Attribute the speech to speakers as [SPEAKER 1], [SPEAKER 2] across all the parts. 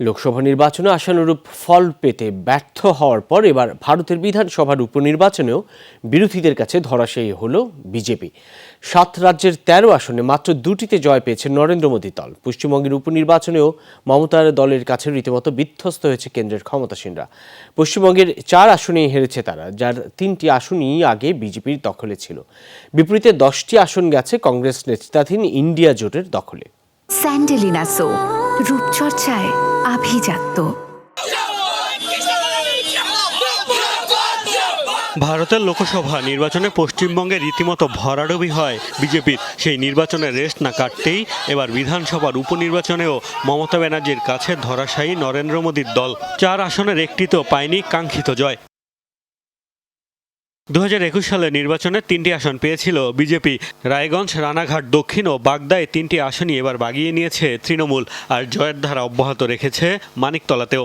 [SPEAKER 1] লোকসভা নির্বাচনে আশানুরূপ ফল পেতে ব্যর্থ হওয়ার পর এবার ভারতের বিধানসভার উপনির্বাচনেও বিরোধীদের কাছে ধরাশায়ী হল বিজেপি। সাত রাজ্যের তেরো আসনে মাত্র দুটিতে জয় পেয়েছে নরেন্দ্র মোদী দল। পশ্চিমবঙ্গের উপনির্বাচনেও মমতার দলের কাছে রীতিমতো বিধ্বস্ত হয়েছে কেন্দ্রের ক্ষমতাসীনরা। পশ্চিমবঙ্গের চার আসনেই হেরেছে তারা, যার তিনটি আসনই আগে বিজেপির দখলে ছিল। বিপরীতে দশটি আসন গেছে কংগ্রেস নেতৃত্বাধীন ইন্ডিয়া জোটের দখলে।
[SPEAKER 2] স্যান্ডেলিনা রূপচর্চায় আভিজাত্য।
[SPEAKER 3] ভারতের লোকসভা নির্বাচনে পশ্চিমবঙ্গে রীতিমতো ভরাডুবি হয় বিজেপির। সেই নির্বাচনের রেস্ট না কাটতেই এবার বিধানসভার উপনির্বাচনেও মমতা ব্যানার্জির কাছে ধরাশায়ী নরেন্দ্র মোদীর দল। চার আসনের একটিতেও পায়নি কাঙ্ক্ষিত জয়। দু হাজার একুশ সালে নির্বাচনে তিনটি আসন পেয়েছিল বিজেপি। রায়গঞ্জ, রানাঘাট, দক্ষিণ ও বাগদায় তিনটি আসনই এবার বাগিয়ে নিয়েছে তৃণমূল। আর জয়ের ধারা অব্যাহত রেখেছে মানিকতলাতেও।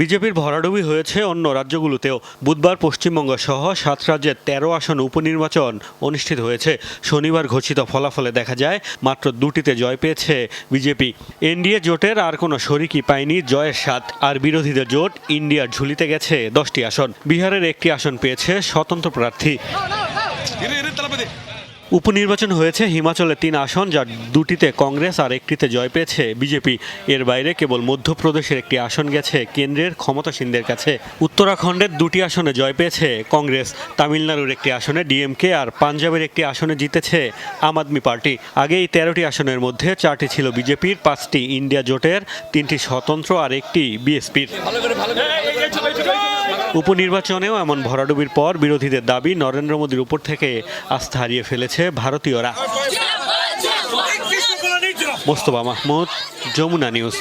[SPEAKER 3] বিজেপির ভরাডুবি হয়েছে অন্য রাজ্যগুলোতেও। বুধবার পশ্চিমবঙ্গ সহ সাত রাজ্যের তেরো আসন উপনির্বাচন অনুষ্ঠিত হয়েছে। শনিবার ঘোষিত ফলাফলে দেখা যায়, মাত্র দুটিতে জয় পেয়েছে বিজেপি। এনডিএ জোটের আর কোনো শরিকই পায়নি জয়ের স্বাদ, আর বিরোধীদের জোট ইন্ডিয়ার ঝুলিতে গেছে দশটি আসন। বিহারের একটি আসন পেয়েছে স্বতন্ত্র প্রার্থী। উপনির্বাচন হয়েছে, হিমাচলে তিন আসন, যার দুটিতে কংগ্রেস আর একটিতে জয় পেয়েছে বিজেপি। এর বাইরে কেবল মধ্যপ্রদেশের একটি আসন গেছে কেন্দ্রের ক্ষমতাসীনদের কাছে। উত্তরাখণ্ডের দুটি আসনে জয় পেয়েছে কংগ্রেস। তামিলনাড়ুর একটি আসনে ডিএমকে আর পাঞ্জাবের একটি আসনে জিতেছে আম আদমি পার্টি। আগে এই তেরোটি আসনের মধ্যে চারটি ছিল বিজেপির, পাঁচটি ইন্ডিয়া জোটের, তিনটি স্বতন্ত্র আর একটি বিএসপির। উপনির্বাচনেও এমন ভরাডুবির পর বিরোধীদের দাবি, নরেন্দ্র মোদীর উপর থেকে আস্থা হারিয়ে ফেলেছে ভারতীয়রা। মোস্তফা মাহমুদ যমুনা নিউজ।